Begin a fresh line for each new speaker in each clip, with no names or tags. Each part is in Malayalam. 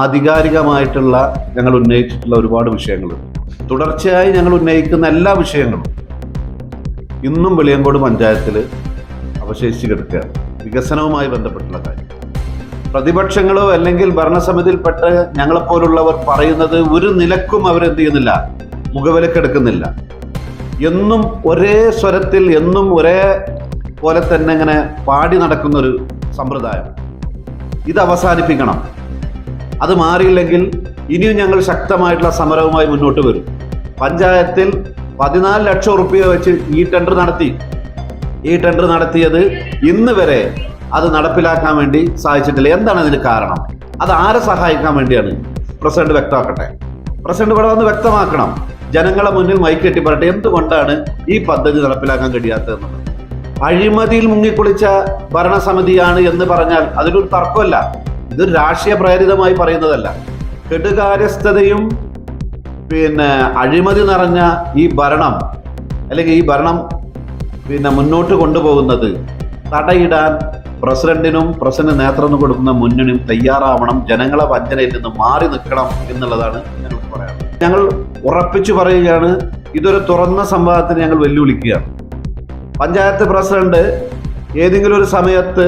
ആധികാരികമായിട്ടുള്ള ഞങ്ങൾ ഉന്നയിച്ചിട്ടുള്ള ഒരുപാട് വിഷയങ്ങൾ. തുടർച്ചയായി ഞങ്ങൾ ഉന്നയിക്കുന്ന എല്ലാ വിഷയങ്ങളും ഇന്നും വെളിയങ്കോട് പഞ്ചായത്തിൽ അവശേഷിച്ച് കിടക്കുക വികസനവുമായി ബന്ധപ്പെട്ടുള്ള കാര്യം. പ്രതിപക്ഷങ്ങളോ അല്ലെങ്കിൽ ഭരണസമിതിയിൽപ്പെട്ട് ഞങ്ങളെപ്പോലുള്ളവർ പറയുന്നത് ഒരു നിലക്കും അവരെന്ത് ചെയ്യുന്നില്ല മുഖവിലക്കെടുക്കുന്നില്ല എന്നും ഒരേ സ്വരത്തിൽ എന്നും ഒരേ പോലെ തന്നെ ഇങ്ങനെ പാടി നടക്കുന്നൊരു സമ്പ്രദായം. ഇത് അവസാനിപ്പിക്കണം. അത് മാറിയില്ലെങ്കിൽ ഇനിയും ഞങ്ങൾ ശക്തമായിട്ടുള്ള സമരവുമായി മുന്നോട്ട് വരും. പഞ്ചായത്തിൽ പതിനാല് ലക്ഷം റുപ്യ വെച്ച് ഈ ടെൻഡർ നടത്തി. ഈ ടെൻഡർ നടത്തിയത് ഇന്ന് വരെ അത് നടപ്പിലാക്കാൻ വേണ്ടി സാധിച്ചിട്ടില്ല. എന്താണ് അതിന് കാരണം? അത് ആരെ സഹായിക്കാൻ വേണ്ടിയാണ്? പ്രസിഡന്റ് വ്യക്തമാക്കട്ടെ. പ്രസിഡന്റ് ഇവിടെ വന്ന് വ്യക്തമാക്കണം. ജനങ്ങളെ മുന്നിൽ മൈക്ക് കെട്ടി പറയട്ടെ എന്തുകൊണ്ടാണ് ഈ പദ്ധതി നടപ്പിലാക്കാൻ കഴിയാത്തതെന്നുള്ളത്? അഴിമതിയിൽ മുങ്ങിക്കുളിച്ച ഭരണസമിതിയാണ് എന്ന് പറഞ്ഞാൽ അതിലൊരു തർക്കമല്ല. ഇത് രാഷ്ട്രീയ പ്രേരിതമായി പറയുന്നതല്ല. കെടുകാര്യസ്ഥതയും പിന്നെ അഴിമതി നിറഞ്ഞ ഈ ഭരണം അല്ലെങ്കിൽ ഈ ഭരണം പിന്നെ മുന്നോട്ട് കൊണ്ടുപോകുന്നത് തടയിടാൻ പ്രസിഡന്റിനും പ്രസിഡന്റ് നേതൃത്വം കൊടുക്കുന്ന മുന്നണിയും തയ്യാറാവണം ജനങ്ങളെ വഞ്ചനയിൽ നിന്ന് മാറി നിൽക്കണം എന്നുള്ളതാണ് ഞങ്ങൾക്ക് പറയാം ഞങ്ങൾ ഉറപ്പിച്ചു പറയുകയാണ് ഇതൊരു തുറന്ന സംവാദത്തിന് ഞങ്ങൾ വെല്ലുവിളിക്കുകയാണ്. പഞ്ചായത്ത് പ്രസിഡന്റ് ഏതെങ്കിലും ഒരു സമയത്ത്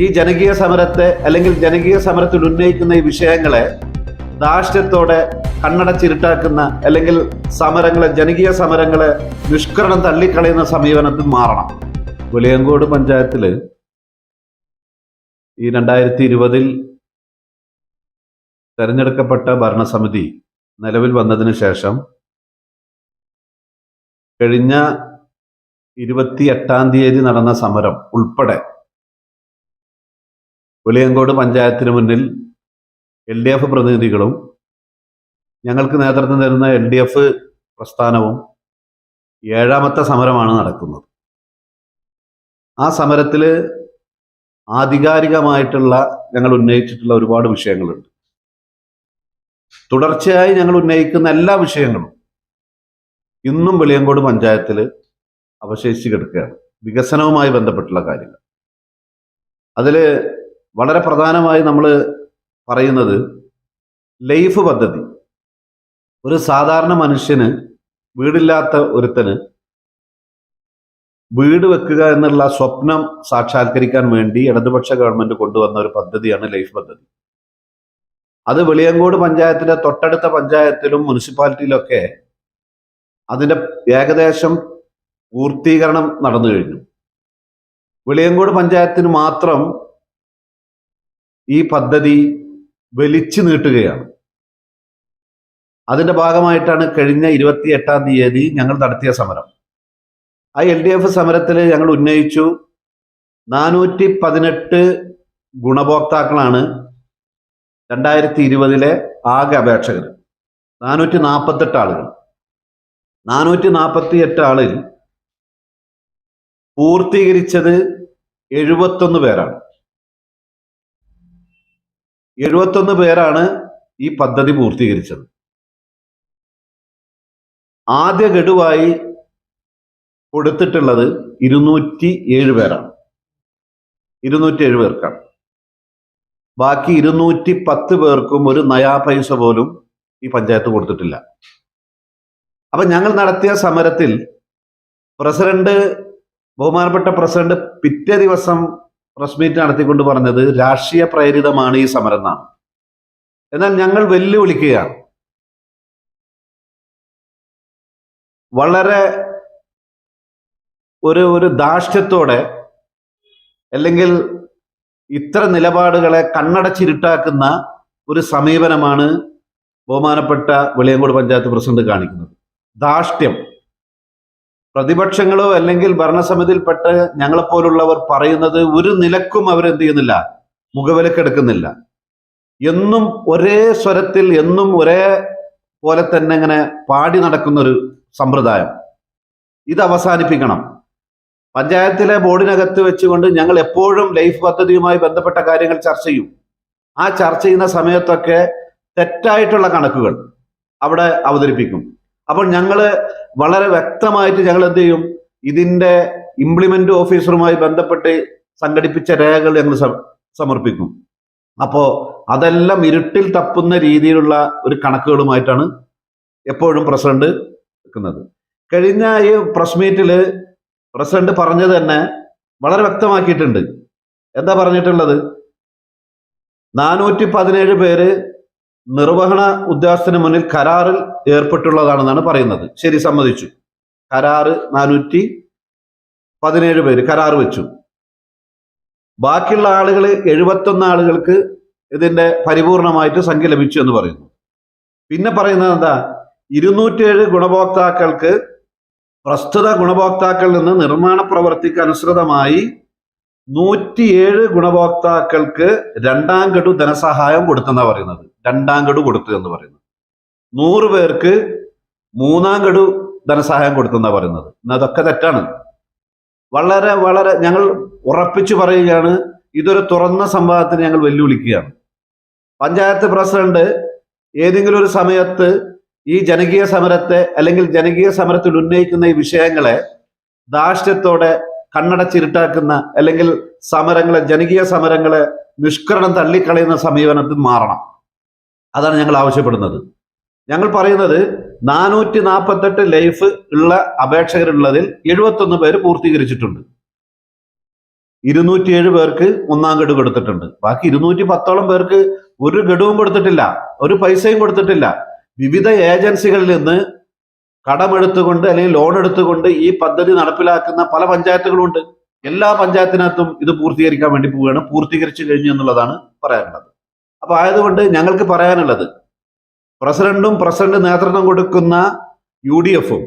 ഈ ജനകീയ സമരത്തെ അല്ലെങ്കിൽ ജനകീയ സമരത്തിൽ ഉന്നയിക്കുന്ന ഈ വിഷയങ്ങളെ ധാർഷ്ട്യത്തോടെ കണ്ണടച്ചിരുട്ടാക്കുന്ന അല്ലെങ്കിൽ സമരങ്ങളെ ജനകീയ സമരങ്ങളെ നിഷ്കരണം തള്ളിക്കളയുന്ന സമീപനത്തിൽ മാറണം. പുലിയങ്കോട് പഞ്ചായത്തിൽ ഈ രണ്ടായിരത്തി ഇരുപതിൽ തെരഞ്ഞെടുക്കപ്പെട്ട ഭരണസമിതി നിലവിൽ വന്നതിന് ശേഷം കഴിഞ്ഞ ഇരുപത്തി എട്ടാം തീയതി നടന്ന സമരം ഉൾപ്പെടെ വെളിയങ്കോട് പഞ്ചായത്തിന് മുന്നിൽ എൽ ഡി എഫ് പ്രതിനിധികളും ഞങ്ങൾക്ക് നേതൃത്വം തരുന്ന എൽ ഡി എഫ് പ്രസ്ഥാനവും ഏഴാമത്തെ സമരമാണ് നടക്കുന്നത്. ആ സമരത്തിൽ ആധികാരികമായിട്ടുള്ള ഞങ്ങൾ ഉന്നയിച്ചിട്ടുള്ള ഒരുപാട് വിഷയങ്ങളുണ്ട്. തുടർച്ചയായി ഞങ്ങൾ ഉന്നയിക്കുന്ന എല്ലാ വിഷയങ്ങളും ഇന്നും വെളിയങ്കോട് പഞ്ചായത്തിൽ അവശേഷിച്ച് കിടക്കുകയാണ്. വികസനവുമായി ബന്ധപ്പെട്ടുള്ള കാര്യങ്ങൾ. അതിൽ വളരെ പ്രധാനമായി നമ്മൾ പറയുന്നത് ലൈഫ് പദ്ധതി. ഒരു സാധാരണ മനുഷ്യന് വീടില്ലാത്ത ഒരുത്തന് വീട് വെക്കുക എന്നുള്ള സ്വപ്നം സാക്ഷാത്കരിക്കാൻ വേണ്ടി ഇടതുപക്ഷ ഗവൺമെന്റ് കൊണ്ടുവന്ന ഒരു പദ്ധതിയാണ് ലൈഫ് പദ്ധതി. അത് വെളിയങ്കോട് പഞ്ചായത്തിലെ തൊട്ടടുത്ത പഞ്ചായത്തിലും മുനിസിപ്പാലിറ്റിയിലൊക്കെ അതിന്റെ ഏകദേശം പൂർത്തീകരണം നടന്നു കഴിഞ്ഞു. വെളിയങ്കോട് പഞ്ചായത്തിന് മാത്രം ഈ പദ്ധതി വലിച്ചു നീട്ടുകയാണ്. അതിന്റെ ഭാഗമായിട്ടാണ് കഴിഞ്ഞ ഇരുപത്തി എട്ടാം തീയതി ഞങ്ങൾ നടത്തിയ സമരം. ആ എൽ ഡി എഫ് സമരത്തിൽ ഞങ്ങൾ ഉന്നയിച്ചു നാനൂറ്റി പതിനെട്ട് ഗുണഭോക്താക്കളാണ് രണ്ടായിരത്തി ഇരുപതിലെ ആകെ അപേക്ഷകർ. നാനൂറ്റി നാൽപ്പത്തെട്ട് ആളുകൾ. നാനൂറ്റി നാൽപ്പത്തി എട്ട് ആളിൽ പൂർത്തീകരിച്ചത് എഴുപത്തൊന്ന് പേരാണ്. എഴുപത്തൊന്ന് പേരാണ് ഈ പദ്ധതി പൂർത്തീകരിച്ചത്. ആദ്യ ഗഡുവായി കൊടുത്തിട്ടുള്ളത് ഇരുന്നൂറ്റി ഏഴ് പേരാണ്. ഇരുന്നൂറ്റി ഏഴ് പേർക്കാണ്. ബാക്കി ഇരുന്നൂറ്റി പത്ത് പേർക്കും ഒരു നയാ പൈസ പോലും ഈ പഞ്ചായത്ത് കൊടുത്തിട്ടില്ല. അപ്പൊ ഞങ്ങൾ നടത്തിയ സമരത്തിൽ പ്രസിഡന്റ് ബഹുമാനപ്പെട്ട പ്രസിഡന്റ് പിറ്റേ ദിവസം പ്രസ് മീറ്റ് നടത്തിക്കൊണ്ട് പറഞ്ഞത് രാഷ്ട്രീയ പ്രേരിതമാണ് ഈ സമരം എന്നാണ്. എന്നാൽ ഞങ്ങൾ വെല്ലുവിളിക്കുകയാണ്. വളരെ ഒരു ഒരു ധാർഷ്ട്യത്തോടെ അല്ലെങ്കിൽ ഇത്ര നിലപാടുകളെ കണ്ണടച്ചിരുട്ടാക്കുന്ന ഒരു സമീപനമാണ് ബഹുമാനപ്പെട്ട വെളിയങ്കോട് പഞ്ചായത്ത് പ്രസിഡന്റ് കാണിക്കുന്നത്. ധാർഷ്ട്യം പ്രതിപക്ഷങ്ങളോ അല്ലെങ്കിൽ ഭരണസമിതിയിൽപ്പെട്ട് ഞങ്ങളെപ്പോലുള്ളവർ പറയുന്നത് ഒരു നിലക്കും അവരെന്ത് ചെയ്യുന്നില്ല മുഖവിലക്കെടുക്കുന്നില്ല. എന്നും ഒരേ സ്വരത്തിൽ എന്നും ഒരേ പോലെ തന്നെ ഇങ്ങനെ പാടി നടക്കുന്നൊരു സമ്പ്രദായം. ഇത് അവസാനിപ്പിക്കണം. പഞ്ചായത്തിലെ ബോർഡിനകത്ത് വെച്ചുകൊണ്ട് ഞങ്ങൾ എപ്പോഴും ലൈഫ് പദ്ധതിയുമായി ബന്ധപ്പെട്ട കാര്യങ്ങൾ ചർച്ച ചെയ്യും. ആ ചർച്ച ചെയ്യുന്ന സമയത്തൊക്കെ തെറ്റായിട്ടുള്ള കണക്കുകൾ അവിടെ അവതരിപ്പിക്കും. അപ്പോൾ ഞങ്ങൾ വളരെ വ്യക്തമായിട്ട് ഞങ്ങൾ എന്ത് ചെയ്യും? ഇതിന്റെ ഇംപ്ലിമെന്റ് ഓഫീസറുമായി ബന്ധപ്പെട്ട് സംഘടിപ്പിച്ച രേഖകൾ ഞങ്ങൾ സമർപ്പിക്കും. അപ്പോ അതെല്ലാം ഇരുട്ടിൽ തപ്പുന്ന രീതിയിലുള്ള ഒരു കണക്കുകളുമായിട്ടാണ് എപ്പോഴും പ്രസിഡന്റ് നിൽക്കുന്നത്. കഴിഞ്ഞ ഈ പ്രസ് മീറ്റിൽ പ്രസിഡന്റ് പറഞ്ഞത് തന്നെ വളരെ വ്യക്തമാക്കിയിട്ടുണ്ട്. എന്താ പറഞ്ഞിട്ടുള്ളത്? നാനൂറ്റി പതിനേഴ് പേര് നിർവഹണ ഉദ്യോഗസ്ഥന് മുന്നിൽ കരാറിൽ ഏർപ്പെട്ടുള്ളതാണെന്നാണ് പറയുന്നത്. ശരി സമ്മതിച്ചു. കരാറ് നാനൂറ്റി പതിനേഴ് പേര് കരാർ വെച്ചു. ബാക്കിയുള്ള ആളുകൾ എഴുപത്തൊന്ന് ആളുകൾക്ക് ഇതിന്റെ പരിപൂർണമായിട്ട് സംഖ്യ ലഭിച്ചു എന്ന് പറയുന്നു. പിന്നെ പറയുന്നത് എന്താ? ഇരുന്നൂറ്റിയേഴ് ഗുണഭോക്താക്കൾക്ക് പ്രസ്തുത ഗുണഭോക്താക്കളിൽ നിന്ന് നിർമ്മാണ പ്രവർത്തിക്ക് അനുസൃതമായി നൂറ്റിയേഴ് ഗുണഭോക്താക്കൾക്ക് രണ്ടാം ഘട്ടു ധനസഹായം കൊടുത്തെന്നാണ് പറയുന്നത്. രണ്ടാം ഗഡു കൊടുത്തു എന്ന് പറയുന്നത്. നൂറ് പേർക്ക് മൂന്നാം ഗഡു ധനസഹായം കൊടുത്തെന്നാണ് പറയുന്നത്. അതൊക്കെ തെറ്റാണ്. വളരെ വളരെ ഞങ്ങൾ ഉറപ്പിച്ചു പറയുകയാണ് ഇതൊരു തുറന്ന സംവാദത്തിന് ഞങ്ങൾ വെല്ലുവിളിക്കുകയാണ്. പഞ്ചായത്ത് പ്രസിഡന്റ് ഏതെങ്കിലും ഒരു സമയത്ത് ഈ ജനകീയ സമരത്തെ അല്ലെങ്കിൽ ജനകീയ സമരത്തിൽ ഉന്നയിക്കുന്ന ഈ വിഷയങ്ങളെ ധാർഷ്ട്യത്തോടെ കണ്ണടച്ചിരുട്ടാക്കുന്ന അല്ലെങ്കിൽ സമരങ്ങളെ ജനകീയ സമരങ്ങളെ നിഷ്കരണം തള്ളിക്കളയുന്ന സമീപനത്തിൽ മാറണം. അതാണ് ഞങ്ങൾ ആവശ്യപ്പെടുന്നത്. ഞങ്ങൾ പറയുന്നത് നാനൂറ്റി നാൽപ്പത്തെട്ട് ലൈഫ് ഉള്ള അപേക്ഷകരുള്ളതിൽ എഴുപത്തൊന്ന് പേര് പൂർത്തീകരിച്ചിട്ടുണ്ട്. ഇരുന്നൂറ്റി ഏഴ് പേർക്ക് ഒന്നാം ഗഡു കൊടുത്തിട്ടുണ്ട്. ബാക്കി ഇരുന്നൂറ്റി പത്തോളം പേർക്ക് ഒരു ഗഡുവും കൊടുത്തിട്ടില്ല ഒരു പൈസയും കൊടുത്തിട്ടില്ല. വിവിധ ഏജൻസികളിൽ നിന്ന് കടമെടുത്തുകൊണ്ട് അല്ലെങ്കിൽ ലോൺ എടുത്തുകൊണ്ട് ഈ പദ്ധതി നടപ്പിലാക്കുന്ന പല പഞ്ചായത്തുകളുണ്ട് എല്ലാ പഞ്ചായത്തിനകത്തും ഇത് പൂർത്തീകരിക്കാൻ വേണ്ടി പോവുകയാണ്. പൂർത്തീകരിച്ചു കഴിഞ്ഞു എന്നുള്ളതാണ് പറയാനുള്ളത്. അപ്പൊ ആയതുകൊണ്ട് ഞങ്ങൾക്ക് പറയാനുള്ളത് പ്രസിഡന്റും പ്രസിഡന്റ് നേതൃത്വം കൊടുക്കുന്ന യു ഡി എഫും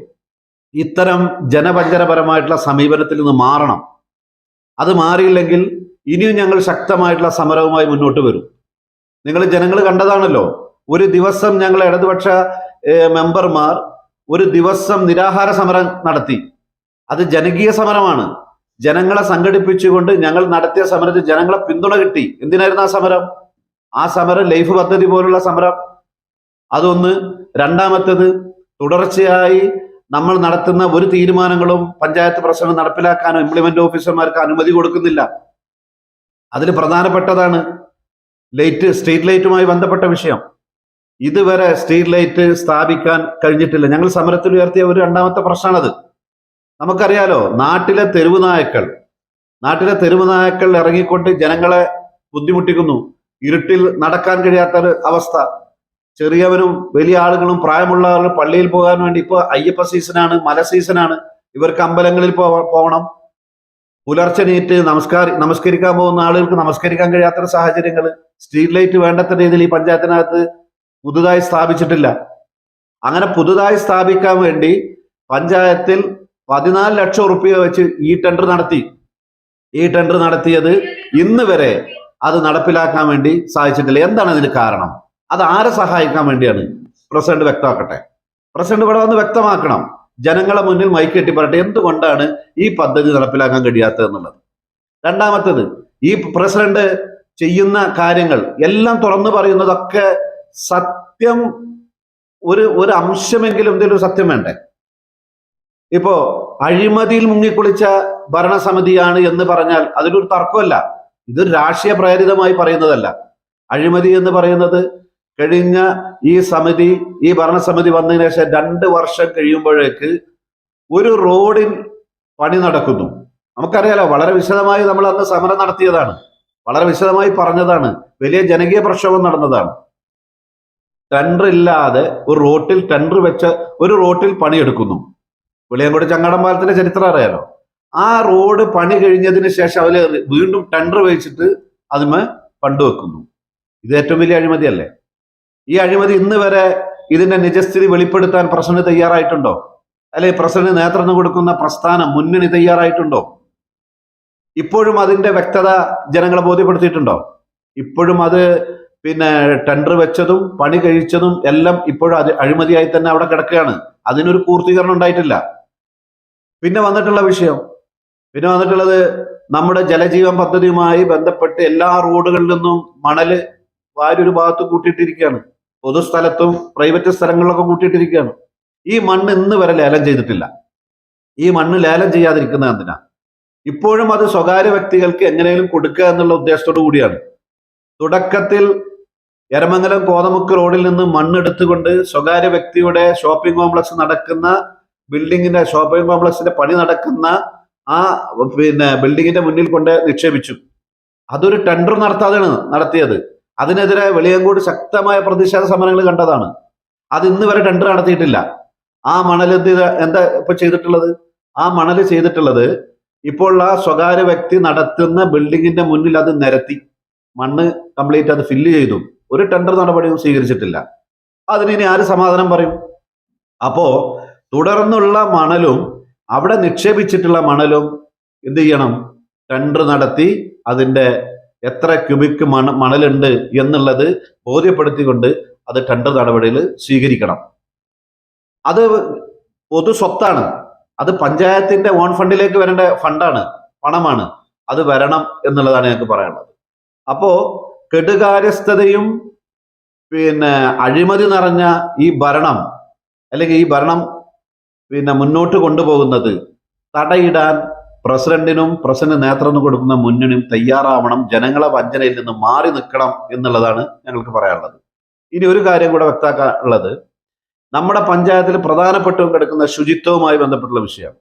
ഇത്തരം ജനപഞ്ചനപരമായിട്ടുള്ള സമീപനത്തിൽ നിന്ന് മാറണം. അത് മാറിയില്ലെങ്കിൽ ഇനിയും ഞങ്ങൾ ശക്തമായിട്ടുള്ള സമരവുമായി മുന്നോട്ട് വരും. നിങ്ങൾ ജനങ്ങൾ കണ്ടതാണല്ലോ. ഒരു ദിവസം ഞങ്ങൾ ഇടതുപക്ഷ മെമ്പർമാർ ഒരു ദിവസം നിരാഹാര സമരം നടത്തി. അത് ജനകീയ സമരമാണ്. ജനങ്ങളെ സംഘടിപ്പിച്ചുകൊണ്ട് ഞങ്ങൾ നടത്തിയ സമരത്തിൽ ജനങ്ങളെ പിന്തുണ കിട്ടി. എന്തിനായിരുന്നു ആ സമരം? ആ സമരം ലൈഫ് പദ്ധതി പോലുള്ള സമരം അതൊന്ന് രണ്ടാമത്തേത് തുടർച്ചയായി നമ്മൾ നടത്തുന്ന ഒരു തീരുമാനങ്ങളും പഞ്ചായത്ത് പ്രശ്നം നടപ്പിലാക്കാനോ ഇംപ്ലിമെന്റ് ഓഫീസർമാർക്ക് അനുമതി കൊടുക്കുന്നില്ല. അതിൽ പ്രധാനപ്പെട്ടതാണ് ലൈറ്റ് സ്ട്രീറ്റ് ലൈറ്റുമായി ബന്ധപ്പെട്ട വിഷയം. ഇതുവരെ സ്ട്രീറ്റ് ലൈറ്റ് സ്ഥാപിക്കാൻ കഴിഞ്ഞിട്ടില്ല. ഞങ്ങൾ സമരത്തിൽ ഉയർത്തിയ ഒരു രണ്ടാമത്തെ പ്രശ്നമാണത്. നമുക്കറിയാലോ നാട്ടിലെ തെരുവ് നായക്കൾ നാട്ടിലെ തെരുവ് നായക്കൾ ഇറങ്ങിക്കൊണ്ട് ജനങ്ങളെ ബുദ്ധിമുട്ടിക്കുന്നു. ഇരുട്ടിൽ നടക്കാൻ കഴിയാത്ത ഒരു അവസ്ഥ. ചെറിയവരും വലിയ ആളുകളും പ്രായമുള്ള ആളുകൾ പള്ളിയിൽ പോകാൻ വേണ്ടി ഇപ്പോൾ അയ്യപ്പ സീസണാണ് മല സീസണാണ് ഇവർക്ക് അമ്പലങ്ങളിൽ പോകണം പുലർച്ചെ നീറ്റ് നമസ്കാര നമസ്കരിക്കാൻ പോകുന്ന ആളുകൾക്ക് നമസ്കരിക്കാൻ കഴിയാത്തൊരു സാഹചര്യങ്ങൾ സ്ട്രീറ്റ് ലൈറ്റ് വേണ്ടത്ര രീതിയിൽ ഈ പഞ്ചായത്തിനകത്ത് പുതുതായി സ്ഥാപിച്ചിട്ടില്ല. അങ്ങനെ പുതുതായി സ്ഥാപിക്കാൻ വേണ്ടി പഞ്ചായത്തിൽ പതിനാല് ലക്ഷം റുപ്യ വെച്ച് ഈ ടെൻഡർ നടത്തി. ഈ ടെൻഡർ നടത്തിയത് ഇന്ന് വരെ അത് നടപ്പിലാക്കാൻ വേണ്ടി സാധിച്ചിട്ടില്ല. എന്താണ് അതിന് കാരണം? അത് ആരെ സഹായിക്കാൻ വേണ്ടിയാണ്? പ്രസിഡന്റ് വ്യക്തമാക്കട്ടെ. പ്രസിഡന്റ് ഇവിടെ വന്ന് വ്യക്തമാക്കണം. ജനങ്ങളെ മുന്നിൽ മൈക്ക് പറയട്ടെ എന്തുകൊണ്ടാണ് ഈ പദ്ധതി നടപ്പിലാക്കാൻ കഴിയാത്തത് എന്നുള്ളത് രണ്ടാമത്തേത് ഈ പ്രസിഡന്റ് ചെയ്യുന്ന കാര്യങ്ങൾ എല്ലാം തുറന്നു പറയുന്നതൊക്കെ സത്യം ഒരു ഒരു അംശമെങ്കിലും എന്തെങ്കിലും സത്യം വേണ്ടേ? ഇപ്പോ അഴിമതിയിൽ മുങ്ങിക്കുളിച്ച ഭരണസമിതിയാണ് എന്ന് പറഞ്ഞാൽ അതിലൊരു തർക്കമല്ല. ഇത് രാഷ്ട്രീയ പ്രേരിതമായി പറയുന്നതല്ല. അഴിമതി എന്ന് പറയുന്നത് കഴിഞ്ഞ ഈ സമിതി ഈ ഭരണസമിതി വന്നതിന് ശേഷം രണ്ട് വർഷം കഴിയുമ്പോഴേക്ക് ഒരു റോഡിൽ പണി നടക്കുന്നു. നമുക്കറിയാലോ വളരെ വിശദമായി നമ്മൾ അന്ന് സമരം നടത്തിയതാണ്. വളരെ വിശദമായി പറഞ്ഞതാണ്. വലിയ ജനകീയ പ്രക്ഷോഭം നടന്നതാണ്. ടെൻഡർ ഇല്ലാതെ ഒരു റോട്ടിൽ ടെൻഡർ വെച്ച ഒരു റോട്ടിൽ പണിയെടുക്കുന്നു. പുളിയങ്കോട് ചങ്ങാടം പാലത്തിന്റെ ചരിത്രം അറിയാലോ? ആ റോഡ് പണി കഴിഞ്ഞതിന് ശേഷം അവർ വീണ്ടും ടെൻഡർ വെച്ചിട്ട് അതിമ ഫണ്ട് വെക്കുന്നു. ഇത് ഏറ്റവും വലിയ അഴിമതിയല്ലേ? ഈ അഴിമതി ഇന്ന് വരെ ഇതിന്റെ നിജസ്ഥിതി വെളിപ്പെടുത്താൻ പ്രസിഡന്റ് തയ്യാറായിട്ടുണ്ടോ? അല്ലെ പ്രസിഡന്റ് നേതൃത്വം കൊടുക്കുന്ന പ്രസ്ഥാനം മുന്നണി തയ്യാറായിട്ടുണ്ടോ? ഇപ്പോഴും അതിന്റെ വ്യക്തത ജനങ്ങളെ ബോധ്യപ്പെടുത്തിയിട്ടുണ്ടോ? ഇപ്പോഴും അത് പിന്നെ ടെൻഡർ വെച്ചതും പണി കഴിച്ചതും എല്ലാം ഇപ്പോഴും അത് അഴിമതിയായി തന്നെ അവിടെ കിടക്കുകയാണ്. അതിനൊരു പൂർത്തീകരണം ഉണ്ടായിട്ടില്ല. പിന്നെ വന്നിട്ടുള്ള വിഷയം പിന്നെ വന്നിട്ടുള്ളത് നമ്മുടെ ജലജീവൻ പദ്ധതിയുമായി ബന്ധപ്പെട്ട് എല്ലാ റോഡുകളിൽ നിന്നും മണൽ വാരി ഒരു ഭാഗത്ത് കൂട്ടിയിട്ടിരിക്കുകയാണ്. പൊതുസ്ഥലത്തും പ്രൈവറ്റ് സ്ഥലങ്ങളിലൊക്കെ കൂട്ടിയിട്ടിരിക്കുകയാണ്. ഈ മണ്ണ് ഇന്ന് വരെ ലേലം ചെയ്തിട്ടില്ല. ഈ മണ്ണ് ലേലം ചെയ്യാതിരിക്കുന്നത് എന്തിനാ? ഇപ്പോഴും അത് സ്വകാര്യ വ്യക്തികൾക്ക് എങ്ങനെയും കൊടുക്കുക എന്നുള്ള ഉദ്ദേശത്തോടു കൂടിയാണ്. തുടക്കത്തിൽ എരമംഗലം കോതമുക്ക് റോഡിൽ നിന്ന് മണ്ണെടുത്തുകൊണ്ട് സ്വകാര്യ വ്യക്തിയുടെ ഷോപ്പിംഗ് കോംപ്ലക്സ് നടക്കുന്ന ബിൽഡിങ്ങിന്റെ ഷോപ്പിംഗ് കോംപ്ലക്സിന്റെ പണി നടക്കുന്ന ആ പിന്നെ ബിൽഡിങ്ങിന്റെ മുന്നിൽ കൊണ്ട് നിക്ഷേപിച്ചു. അതൊരു ടെൻഡർ നടത്താതെയാണ് നടത്തിയത്. അതിനെതിരെ വെളിയങ്കോട് ശക്തമായ പ്രതിഷേധ സമരങ്ങൾ കണ്ടതാണ്. അത് ഇന്ന് വരെ ടെൻഡർ നടത്തിയിട്ടില്ല. ആ മണൽ എന്ത് എന്താ ഇപ്പൊ ചെയ്തിട്ടുള്ളത്? ആ മണൽ ചെയ്തിട്ടുള്ളത് ഇപ്പോൾ ആ സ്വകാര്യ വ്യക്തി നടത്തുന്ന ബിൽഡിങ്ങിന്റെ മുന്നിൽ അത് നിരത്തി. മണ്ണ് കംപ്ലീറ്റ് അത് ഫില്ല് ചെയ്തു. ഒരു ടെൻഡർ നടപടിയും സ്വീകരിച്ചിട്ടില്ല. അതിന് ഇനി ആര് സമാധാനം പറയും? അപ്പോ തുടർന്നുള്ള മണലും അവിടെ നിക്ഷേപിച്ചിട്ടുള്ള മണലും എന്ത് ചെയ്യണം? ടെൻഡർ നടത്തി അതിന്റെ എത്ര ക്യൂബിക് മണ മണലുണ്ട് എന്നുള്ളത് ബോധ്യപ്പെടുത്തിക്കൊണ്ട് അത് ടെൻഡർ നടപടിയിൽ സ്വീകരിക്കണം. അത് പൊതു സ്വത്താണ്. അത് പഞ്ചായത്തിന്റെ ഓൺ ഫണ്ടിലേക്ക് വരേണ്ട ഫണ്ടാണ് പണമാണ്. അത് വരണം എന്നുള്ളതാണ് ഞങ്ങൾക്ക് പറയാനുള്ളത്. അപ്പോ കെടുകാര്യസ്ഥതയും പിന്നെ അഴിമതി നിറഞ്ഞ ഈ ഭരണം അല്ലെങ്കിൽ ഈ ഭരണം പിന്നെ മുന്നോട്ട് കൊണ്ടുപോകുന്നത്. തടയിടാൻ പ്രസിഡന്റിനും പ്രസിഡന്റ് നേതൃത്വം കൊടുക്കുന്ന മുന്നണിയും തയ്യാറാവണം. ജനങ്ങളെ വഞ്ചനയിൽ നിന്ന് മാറി നിൽക്കണം എന്നുള്ളതാണ് ഞങ്ങൾക്ക് പറയാനുള്ളത്. ഇനി ഒരു കാര്യം കൂടെ വ്യക്തമാക്കാനുള്ളത് നമ്മുടെ പഞ്ചായത്തിൽ പ്രധാനപ്പെട്ടും കിടക്കുന്ന ശുചിത്വവുമായി ബന്ധപ്പെട്ടുള്ള വിഷയം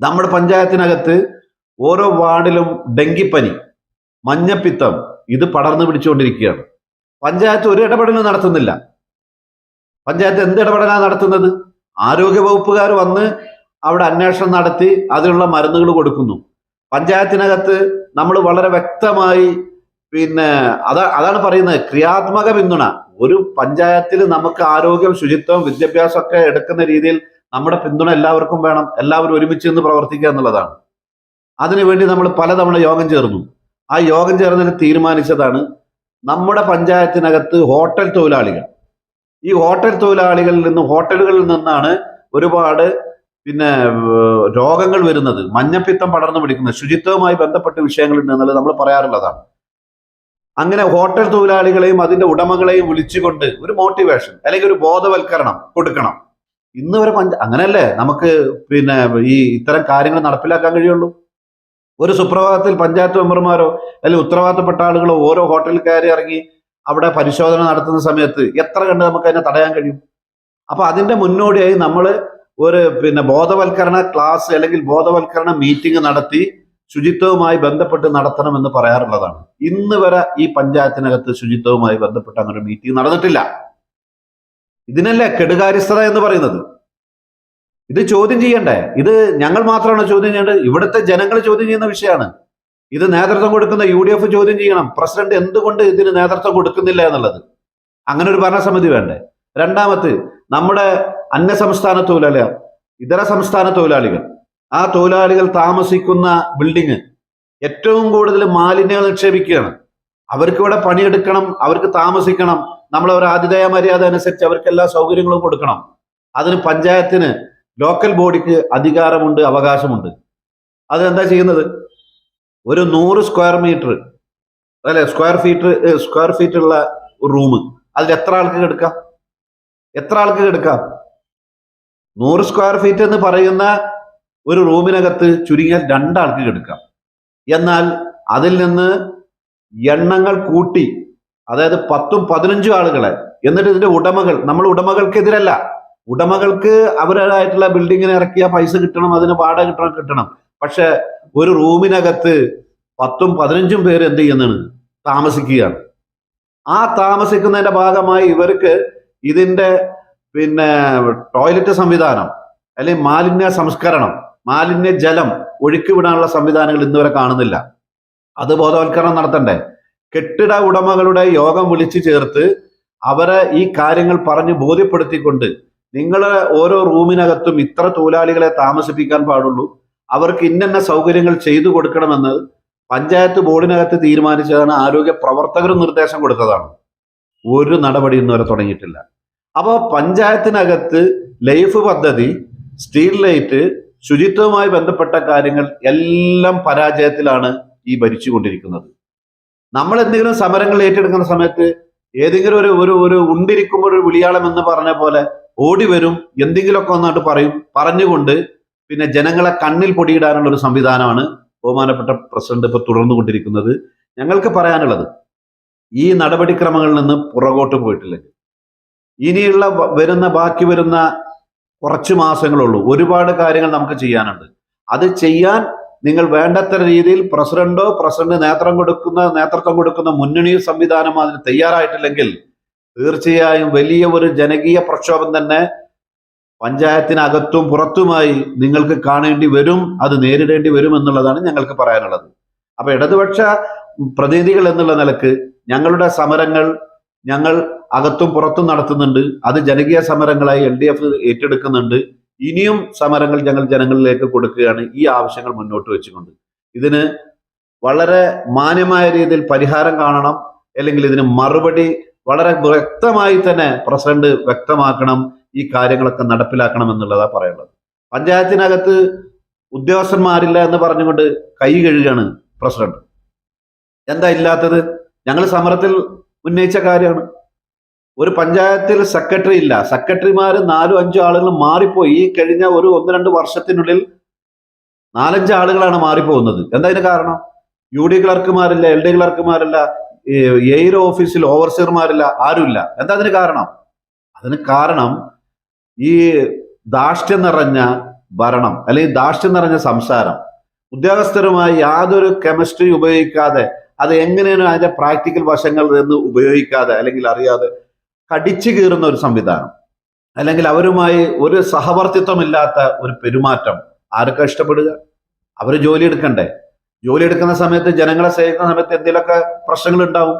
നമ്മുടെ പഞ്ചായത്തിനകത്ത് ഓരോ വാർഡിലും ഡെങ്കിപ്പനി മഞ്ഞപ്പിത്തം ഇത് പടർന്നു പിടിച്ചുകൊണ്ടിരിക്കുകയാണ്. പഞ്ചായത്ത് ഒരു ഇടപെടലും നടത്തുന്നില്ല. പഞ്ചായത്ത് എന്ത് ഇടപെടലാണ് നടത്തുന്നത്? ആരോഗ്യ വകുപ്പുകാർ വന്ന് അവിടെ അന്വേഷണം നടത്തി അതിനുള്ള മരുന്നുകൾ കൊടുക്കുന്നു. പഞ്ചായത്തിനകത്ത് നമ്മൾ വളരെ വ്യക്തമായി പിന്നെ അതാ അതാണ് പറയുന്നത്. ക്രിയാത്മക പിന്തുണ. ഒരു പഞ്ചായത്തിൽ നമുക്ക് ആരോഗ്യം ശുചിത്വം വിദ്യാഭ്യാസം ഒക്കെ എടുക്കുന്ന രീതിയിൽ നമ്മുടെ പിന്തുണ എല്ലാവർക്കും വേണം. എല്ലാവരും ഒരുമിച്ച് നിന്ന് പ്രവർത്തിക്കുക എന്നുള്ളതാണ്. അതിനുവേണ്ടി നമ്മൾ പലതവണ യോഗം ചേർന്നു. ആ യോഗം ചേർന്നതിന് തീരുമാനിച്ചതാണ് നമ്മുടെ പഞ്ചായത്തിനകത്ത് ഹോട്ടൽ തൊഴിലാളികൾ. ഈ ഹോട്ടൽ തൊഴിലാളികളിൽ നിന്ന് ഹോട്ടലുകളിൽ നിന്നാണ് ഒരുപാട് പിന്നെ രോഗങ്ങൾ വരുന്നത്. മഞ്ഞപ്പിത്തം പടർന്നു പിടിക്കുന്നത്. ശുചിത്വവുമായി ബന്ധപ്പെട്ട വിഷയങ്ങളുണ്ട് എന്നുള്ളത് നമ്മൾ പറയാറുള്ളതാണ്. അങ്ങനെ ഹോട്ടൽ തൊഴിലാളികളെയും അതിന്റെ ഉടമകളെയും വിളിച്ചുകൊണ്ട് ഒരു മോട്ടിവേഷൻ അല്ലെങ്കിൽ ഒരു ബോധവൽക്കരണം കൊടുക്കണം. ഇന്ന് വരെ പഞ്ച അങ്ങനെയല്ലേ നമുക്ക് പിന്നെ ഈ ഇത്തരം കാര്യങ്ങൾ നടപ്പിലാക്കാൻ കഴിയുള്ളൂ. ഒരു സുപ്രഭാതത്തിൽ പഞ്ചായത്ത് മെമ്പർമാരോ അല്ലെങ്കിൽ ഉത്തരവാദിത്തപ്പെട്ട ആളുകളോ ഓരോ ഹോട്ടലിൽ കയറി ഇറങ്ങി അവിടെ പരിശോധന നടത്തുന്ന സമയത്ത് എത്ര കണ്ട് നമുക്ക് അതിനെ തടയാൻ കഴിയും? അപ്പൊ അതിന്റെ മുന്നോടിയായി നമ്മൾ ഒരു പിന്നെ ബോധവൽക്കരണ ക്ലാസ് അല്ലെങ്കിൽ ബോധവൽക്കരണ മീറ്റിംഗ് നടത്തി ശുചിത്വവുമായി ബന്ധപ്പെട്ട് നടത്തണമെന്ന് പറയാറുള്ളതാണ്. ഇന്ന് വരെ ഈ പഞ്ചായത്തിനകത്ത് ശുചിത്വവുമായി ബന്ധപ്പെട്ട് അങ്ങനെ ഒരു മീറ്റിംഗ് നടന്നിട്ടില്ല. ഇതിനല്ലേ കെടുകാര്യസ്ഥത എന്ന് പറയുന്നത്? ഇത് ചോദ്യം ചെയ്യണ്ടേ? ഇത് ഞങ്ങൾ മാത്രമാണ് ചോദ്യം ചെയ്യേണ്ടത്. ഇവിടുത്തെ ജനങ്ങൾ ചോദ്യം ചെയ്യുന്ന വിഷയമാണ്. ഇത് നേതൃത്വം കൊടുക്കുന്ന യു ഡി എഫ് ചോദ്യം ചെയ്യണം. പ്രസിഡന്റ് എന്തുകൊണ്ട് ഇതിന് നേതൃത്വം കൊടുക്കുന്നില്ല എന്നുള്ളത്. അങ്ങനെ ഒരു ഭരണസമിതി വേണ്ടേ? രണ്ടാമത് നമ്മുടെ അന്യ സംസ്ഥാന തൊഴിലാളികൾ ഇതര സംസ്ഥാന തൊഴിലാളികൾ ആ തൊഴിലാളികൾ താമസിക്കുന്ന ബിൽഡിങ് ഏറ്റവും കൂടുതൽ മാലിന്യങ്ങൾ നിക്ഷേപിക്കുകയാണ്. അവർക്ക് ഇവിടെ പണിയെടുക്കണം അവർക്ക് താമസിക്കണം നമ്മൾ അവർ ആതിഥേയ മര്യാദ അനുസരിച്ച് അവർക്ക് എല്ലാ സൗകര്യങ്ങളും കൊടുക്കണം. അതിന് പഞ്ചായത്തിന് ലോക്കൽ ബോഡിക്ക് അധികാരമുണ്ട് അവകാശമുണ്ട്. അതെന്താ ചെയ്യുന്നത്? ഒരു നൂറ് സ്ക്വയർ മീറ്റർ അല്ലെ? സ്ക്വയർ ഫീറ്റ് സ്ക്വയർ ഫീറ്റ് ഉള്ള റൂം അതിൽ എത്ര ആൾക്ക് കിടക്കാം എത്ര ആൾക്ക് കിടക്കാം നൂറ് സ്ക്വയർ ഫീറ്റ് എന്ന് പറയുന്ന ഒരു റൂമിനകത്ത് ചുരുങ്ങിയാൽ രണ്ടാൾക്ക് കിടക്കാം എന്നാൽ അതിൽ നിന്ന് എണ്ണങ്ങൾ കൂട്ടി അതായത് പത്തും പതിനഞ്ചും ആളുകളെ എന്നിട്ട് ഇതിന്റെ ഉടമകൾ നമ്മൾ ഉടമകൾക്കെതിരല്ല. ഉടമകൾക്ക് അവരുടേതായിട്ടുള്ള ബിൽഡിങ്ങിന് ഇറക്കിയ പൈസ കിട്ടണം അതിന് വാടക കിട്ടണം കിട്ടണം. പക്ഷെ ഒരു റൂമിനകത്ത് പത്തും പതിനഞ്ചും പേര് എന്ത് ചെയ്യുന്നതാണ്? താമസിക്കുകയാണ്. ആ താമസിക്കുന്നതിന്റെ ഭാഗമായി ഇവർക്ക് ഇതിന്റെ പിന്നെ ടോയ്ലറ്റ് സംവിധാനം അല്ലെങ്കിൽ മാലിന്യ സംസ്കരണം മാലിന്യ ജലം ഒഴുക്കി വിടാനുള്ള സംവിധാനങ്ങൾ ഇന്നുവരെ കാണുന്നില്ല. അത് ബോധവൽക്കരണം നടത്തണ്ടേ. കെട്ടിട ഉടമകളുടെ യോഗം വിളിച്ചു ചേർത്ത് അവരെ ഈ കാര്യങ്ങൾ പറഞ്ഞ് ബോധ്യപ്പെടുത്തിക്കൊണ്ട് നിങ്ങളെ ഓരോ റൂമിനകത്തും ഇത്ര തൊഴിലാളികളെ താമസിപ്പിക്കാൻ പാടുള്ളൂ. അവർക്ക് ഇന്നന്ന സൗകര്യങ്ങൾ ചെയ്തു കൊടുക്കണമെന്ന് പഞ്ചായത്ത് ബോർഡിനകത്ത് തീരുമാനിച്ചതാണ് ആരോഗ്യ പ്രവർത്തകരും നിർദ്ദേശം കൊടുത്തതാണ്. ഒരു നടപടി ഇന്ന് വരെ തുടങ്ങിയിട്ടില്ല. അപ്പോൾ പഞ്ചായത്തിനകത്ത് ലൈഫ് പദ്ധതി സ്റ്റീൽ ലൈറ്റ് ശുചിത്വവുമായി ബന്ധപ്പെട്ട കാര്യങ്ങൾ എല്ലാം പരാജയത്തിലാണ് ഈ ഭരിച്ചുകൊണ്ടിരിക്കുന്നത്. നമ്മൾ എന്തെങ്കിലും സമരങ്ങൾ ഏറ്റെടുക്കുന്ന സമയത്ത് ഏതെങ്കിലും ഒരു ഒരു ഒരു ഉണ്ടിരിക്കുമ്പോൾ ഒരു വിളിയാളം എന്ന് പറഞ്ഞ പോലെ ഓടി വരും എന്തെങ്കിലുമൊക്കെ ഒന്നായിട്ട് പറയും. പറഞ്ഞുകൊണ്ട് പിന്നെ ജനങ്ങളെ കണ്ണിൽ പൊടിയിടാനുള്ള ഒരു സംവിധാനമാണ് ബഹുമാനപ്പെട്ട പ്രസിഡന്റ് ഇപ്പോൾ തുടർന്നു കൊണ്ടിരിക്കുന്നത് ഞങ്ങൾക്ക് പറയാനുള്ളത് ഈ നടപടിക്രമങ്ങളിൽ നിന്ന് പുറകോട്ട് പോയിട്ടില്ലെങ്കിൽ ഇനിയുള്ള വരുന്ന ബാക്കി വരുന്ന കുറച്ച് മാസങ്ങളുള്ളൂ ഒരുപാട് കാര്യങ്ങൾ നമുക്ക് ചെയ്യാനുണ്ട്. അത് ചെയ്യാൻ നിങ്ങൾ വേണ്ടത്ര രീതിയിൽ പ്രസിഡന്റോ പ്രസിഡന്റ് നേതൃത്വം കൊടുക്കുന്ന നേതൃത്വം കൊടുക്കുന്ന മുന്നണി സംവിധാനം അതിന് തയ്യാറായിട്ടില്ലെങ്കിൽ തീർച്ചയായും വലിയ ഒരു ജനകീയ പ്രക്ഷോഭം തന്നെ പഞ്ചായത്തിനകത്തും പുറത്തുമായി നിങ്ങൾക്ക് കാണേണ്ടി വരും അത് നേരിടേണ്ടി വരും എന്നുള്ളതാണ് ഞങ്ങൾക്ക് പറയാനുള്ളത്. അപ്പൊ ഇടതുപക്ഷ പ്രതിനിധികൾ എന്നുള്ള നിലയ്ക്ക് ഞങ്ങളുടെ സമരങ്ങൾ ഞങ്ങൾ അകത്തും പുറത്തും നടത്തുന്നുണ്ട്. അത് ജനകീയ സമരങ്ങളായി എൽ ഡി എഫ് ഏറ്റെടുക്കുന്നുണ്ട്. ഇനിയും സമരങ്ങൾ ഞങ്ങൾ ജനങ്ങളിലേക്ക് കൊടുക്കുകയാണ് ഈ ആവശ്യങ്ങൾ മുന്നോട്ട് വെച്ചുകൊണ്ട്. ഇതിന് വളരെ മാന്യമായ രീതിയിൽ പരിഹാരം കാണണം. അല്ലെങ്കിൽ ഇതിന് മറുപടി വളരെ വ്യക്തമായി തന്നെ പ്രസിഡന്റ് വ്യക്തമാക്കണം. ഈ കാര്യങ്ങളൊക്കെ നടപ്പിലാക്കണം എന്നുള്ളതാണ് പറയുന്നത്. പഞ്ചായത്തിനകത്ത് ഉദ്യോഗസ്ഥന്മാരില്ല എന്ന് പറഞ്ഞുകൊണ്ട് കൈ കഴുകുകയാണ് പ്രസിഡന്റ്. എന്താ ഇല്ലാത്തത്? ഞങ്ങൾ സമരത്തിൽ ഉന്നയിച്ച കാര്യമാണ്. ഒരു പഞ്ചായത്തിൽ സെക്രട്ടറി ഇല്ല. സെക്രട്ടറിമാർ നാലും അഞ്ചോ ആളുകൾ മാറിപ്പോയി. ഈ കഴിഞ്ഞ ഒരു ഒന്ന് രണ്ട് വർഷത്തിനുള്ളിൽ നാലഞ്ച് ആളുകളാണ് മാറിപ്പോകുന്നത്. എന്താ ഇതിന് കാരണം? യു ഡി ക്ലർക്കുമാരില്ല എൽ ഡി ക്ലർക്കുമാരില്ല എയ്ർ ഓഫീസിൽ ഓവർസിയർമാരില്ല ആരുമില്ല. എന്താ അതിന് കാരണം? അതിന് കാരണം ഈ ദാഷ്ട്യം നിറഞ്ഞ ഭരണം അല്ലെങ്കിൽ ദാഷ്ട്യം നിറഞ്ഞ സംസാരം ഉദ്യോഗസ്ഥരുമായി യാതൊരു കെമിസ്ട്രി ഉപയോഗിക്കാതെ അത് എങ്ങനെയാണ് അതിന്റെ പ്രാക്ടിക്കൽ വശങ്ങൾ എന്ന് ഉപയോഗിക്കാതെ അല്ലെങ്കിൽ അറിയാതെ കടിച്ചു കീറുന്ന ഒരു സംവിധാനം. അല്ലെങ്കിൽ അവരുമായി ഒരു സഹവർത്തിത്വമില്ലാത്ത ഒരു പെരുമാറ്റം. ആർക്കാ ഇഷ്ടപ്പെടുക? അവർ ജോലി എടുക്കണ്ടേ? ജോലി എടുക്കുന്ന സമയത്ത് ജനങ്ങളെ സേവിക്കുന്ന സമയത്ത് എന്തെങ്കിലുമൊക്കെ പ്രശ്നങ്ങൾ ഉണ്ടാവും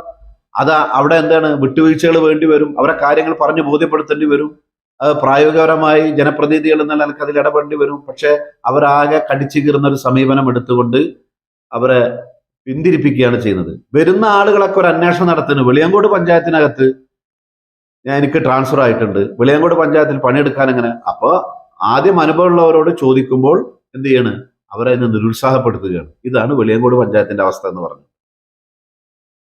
അത് അവിടെ എന്താണ്? വിട്ടുവീഴ്ചകൾ വേണ്ടി വരും. അവരെ കാര്യങ്ങൾ പറഞ്ഞു ബോധ്യപ്പെടുത്തേണ്ടി വരും. അത് പ്രായോഗികപരമായി ജനപ്രതിനിധികൾ എന്ന നിലയ്ക്ക് അതിൽ ഇടപെടേണ്ടി വരും. പക്ഷെ അവരാകെ കടിച്ചു കീറുന്ന ഒരു സമീപനം എടുത്തുകൊണ്ട് അവരെ പിന്തിരിപ്പിക്കുകയാണ് ചെയ്യുന്നത്. വരുന്ന ആളുകളൊക്കെ ഒരു അന്വേഷണം നടത്തുന്നു. വെളിയങ്കോട് പഞ്ചായത്തിനകത്ത് ഞാൻ എനിക്ക് ട്രാൻസ്ഫർ ആയിട്ടുണ്ട്. വെളിയങ്കോട് പഞ്ചായത്തിൽ പണിയെടുക്കാൻ എങ്ങനെ? അപ്പോൾ ആദ്യം അനുഭവമുള്ളവരോട് ചോദിക്കുമ്പോൾ എന്ത് ചെയ്യാണ്? അവരെ നിരുത്സാഹപ്പെടുത്തുകയാണ്. ഇതാണ് വെളിയങ്കോട് പഞ്ചായത്തിന്റെ അവസ്ഥ എന്ന് പറഞ്ഞത്.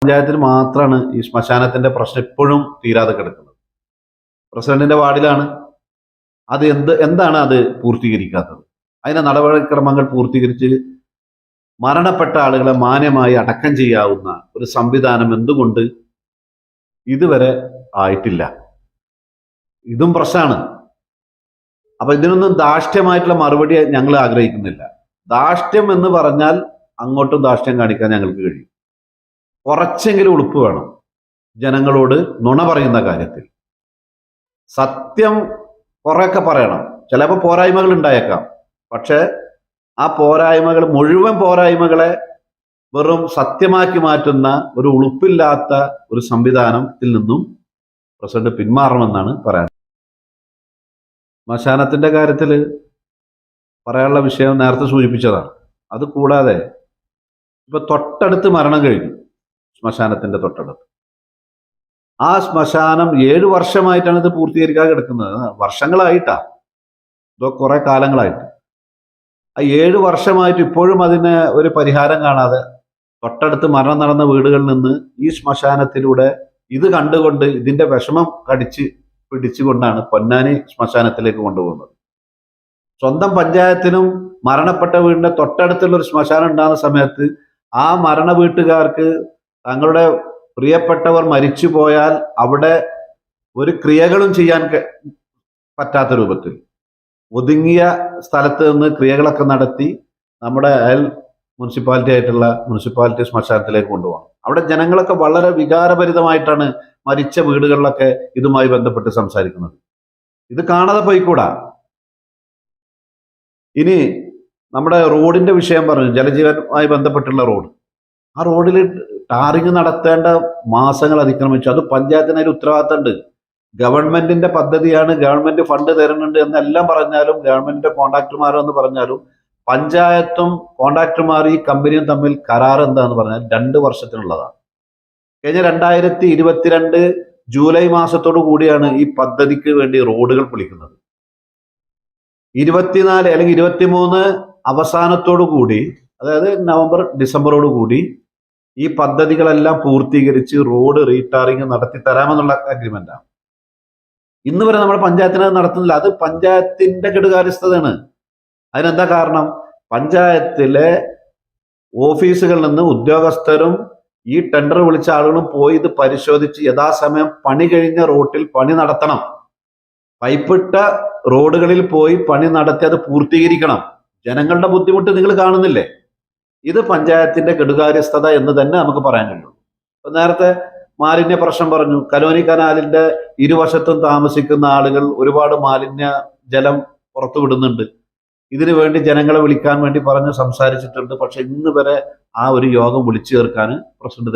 പഞ്ചായത്തിൽ മാത്രമാണ് ഈ ശ്മശാനത്തിന്റെ പ്രശ്നം ഇപ്പോഴും തീരാതെ കിടക്കുന്നത്. പ്രസിഡന്റിന്റെ വാർഡിലാണ്. അത് എന്ത് എന്താണ് അത് പൂർത്തീകരിക്കാത്തത്? അതിന്റെ നടപടിക്രമങ്ങൾ പൂർത്തീകരിച്ച് മരണപ്പെട്ട ആളുകളെ മാന്യമായി അടക്കം ചെയ്യാവുന്ന ഒരു സംവിധാനം എന്തുകൊണ്ട് ഇതുവരെ ആയിട്ടില്ല? ഇതും പ്രശ്നമാണ്. അപ്പൊ ഇതിനൊന്നും ദാഷ്ട്യമായിട്ടുള്ള മറുപടി ഞങ്ങൾ ആഗ്രഹിക്കുന്നില്ല. ദാഷ്ട്യം എന്ന് പറഞ്ഞാൽ അങ്ങോട്ടും ദാഷ്ട്യം കാണിക്കാൻ ഞങ്ങൾക്ക് കഴിയും. കുറച്ചെങ്കിലും ഉളുപ്പ് വേണം. ജനങ്ങളോട് നുണ പറയുന്ന കാര്യത്തിൽ. സത്യം കുറെയൊക്കെ പറയണം. ചിലപ്പോൾ പോരായ്മകൾ ഉണ്ടായേക്കാം. പക്ഷെ ആ പോരായ്മകൾ മുഴുവൻ പോരായ്മകളെ വെറും സത്യമാക്കി മാറ്റുന്ന ഒരു ഉളുപ്പില്ലാത്ത ഒരു സംവിധാനത്തിൽ നിന്നും പ്രസിഡന്റ് പിന്മാറണമെന്നാണ് പറയാൻ ശ്മശാനത്തിന്റെ കാര്യത്തിൽ പറയാനുള്ള വിഷയം നേരത്തെ സൂചിപ്പിച്ചതാണ്. അത് കൂടാതെ ഇപ്പൊ തൊട്ടടുത്ത് മരണം കഴിഞ്ഞു. ശ്മശാനത്തിന്റെ തൊട്ടടുത്ത്. ആ ശ്മശാനം ഏഴു വർഷമായിട്ടാണ് ഇത് പൂർത്തീകരിക്കാതെ കിടക്കുന്നത്. വർഷങ്ങളായിട്ടാ. ഇതോ കുറെ കാലങ്ങളായിട്ട്. ആ ഏഴ് വർഷമായിട്ട് ഇപ്പോഴും അതിന് ഒരു പരിഹാരം കാണാതെ തൊട്ടടുത്ത് മരണം നടന്ന വീടുകളിൽ നിന്ന് ഈ ശ്മശാനത്തിലൂടെ ഇത് കണ്ടുകൊണ്ട് ഇതിന്റെ വിഷമം കടിച്ച് പിടിച്ചുകൊണ്ടാണ് പൊന്നാനി ശ്മശാനത്തിലേക്ക് കൊണ്ടുപോകുന്നത്. സ്വന്തം പഞ്ചായത്തിനും മരണപ്പെട്ട വീടിന്റെ തൊട്ടടുത്തുള്ള ഒരു ശ്മശാനം ഉണ്ടാകുന്ന സമയത്ത് ആ മരണ വീട്ടുകാർക്ക് തങ്ങളുടെ പ്രിയപ്പെട്ടവർ മരിച്ചു പോയാൽ അവിടെ ഒരു ക്രിയകളും ചെയ്യാൻ പറ്റാത്ത രൂപത്തിൽ. ഒതുങ്ങിയ സ്ഥലത്ത് നിന്ന് ക്രിയകളൊക്കെ നടത്തി നമ്മുടെ അയൽ മുനിസിപ്പാലിറ്റി ആയിട്ടുള്ള മുനിസിപ്പാലിറ്റി ശ്മശാനത്തിലേക്ക് കൊണ്ടുപോകണം. അവിടെ ജനങ്ങളൊക്കെ വളരെ വികാരഭരിതമായിട്ടാണ് മരിച്ച വീടുകളിലൊക്കെ ഇതുമായി ബന്ധപ്പെട്ട് സംസാരിക്കുന്നത്. ഇത് കാണാതെ പോയിക്കൂടാ. ഇനി നമ്മുടെ റോഡിന്റെ വിഷയം പറഞ്ഞു. ജലജീവനുമായി ബന്ധപ്പെട്ടുള്ള റോഡ്. ആ റോഡിൽ ടാറിങ് നടത്തേണ്ട മാസങ്ങൾ അതിക്രമിച്ചു. അത് പഞ്ചായത്തിന് അതിൽ ഉത്തരവാദിത്തമുണ്ട്. ഗവൺമെന്റിന്റെ പദ്ധതിയാണ് ഗവൺമെന്റ് ഫണ്ട് തരുന്നുണ്ട് എന്നെല്ലാം പറഞ്ഞാലും ഗവൺമെന്റിന്റെ കോൺട്രാക്ടർമാരെന്ന് പറഞ്ഞാലും പഞ്ചായത്തും കോൺട്രാക്ടർമാർ ഈ കമ്പനിയും തമ്മിൽ കരാർ എന്താന്ന് പറഞ്ഞാൽ രണ്ട് വർഷത്തിനുള്ളതാണ്. കഴിഞ്ഞ രണ്ടായിരത്തി ഇരുപത്തിരണ്ട് ജൂലൈ മാസത്തോടു കൂടിയാണ് ഈ പദ്ധതിക്ക് വേണ്ടി റോഡുകൾ പൊളിക്കുന്നത്. ഇരുപത്തിനാല് അല്ലെങ്കിൽ ഇരുപത്തിമൂന്ന് അവസാനത്തോടു കൂടി അതായത് നവംബർ ഡിസംബറോട് കൂടി ഈ പദ്ധതികളെല്ലാം പൂർത്തീകരിച്ച് റോഡ് റീടാറിങ് നടത്തി തരാമെന്നുള്ള അഗ്രിമെന്റാണ് ഇന്ന് വരെ നമ്മുടെ പഞ്ചായത്തിന് അത് നടത്തുന്നില്ല. അത് പഞ്ചായത്തിന്റെ കെടുകാര്യസ്ഥതയാണ്. അതിനെന്താ കാരണം? പഞ്ചായത്തിലെ ഓഫീസുകളിൽ നിന്ന് ഉദ്യോഗസ്ഥരും ഈ ടെൻഡർ വിളിച്ച ആളുകളും പോയി ഇത് പരിശോധിച്ച് യഥാസമയം പണി കഴിഞ്ഞ റോട്ടിൽ പണി നടത്തണം. പൈപ്പിട്ട റോഡുകളിൽ പോയി പണി നടത്തി അത് പൂർത്തീകരിക്കണം. ജനങ്ങളുടെ ബുദ്ധിമുട്ട് നിങ്ങൾ കാണുന്നില്ലേ? ഇത് പഞ്ചായത്തിന്റെ കെടുകാര്യസ്ഥത എന്ന് തന്നെ നമുക്ക് പറയാനുള്ളൂ. നേരത്തെ മാലിന്യ പ്രശ്നം പറഞ്ഞു. കലോനി കനാലിന്റെ ഇരുവശത്തും താമസിക്കുന്ന ആളുകൾ ഒരുപാട് മാലിന്യ ജലം പുറത്തുവിടുന്നുണ്ട് ഇതിനു വേണ്ടി ജനങ്ങളെ വിളിക്കാൻ വേണ്ടി പറഞ്ഞ് സംസാരിച്ചിട്ടുണ്ട്. പക്ഷെ ഇന്ന് വരെ ആ ഒരു യോഗം വിളിച്ചു ചേർക്കാൻ പ്രസിഡന്റ്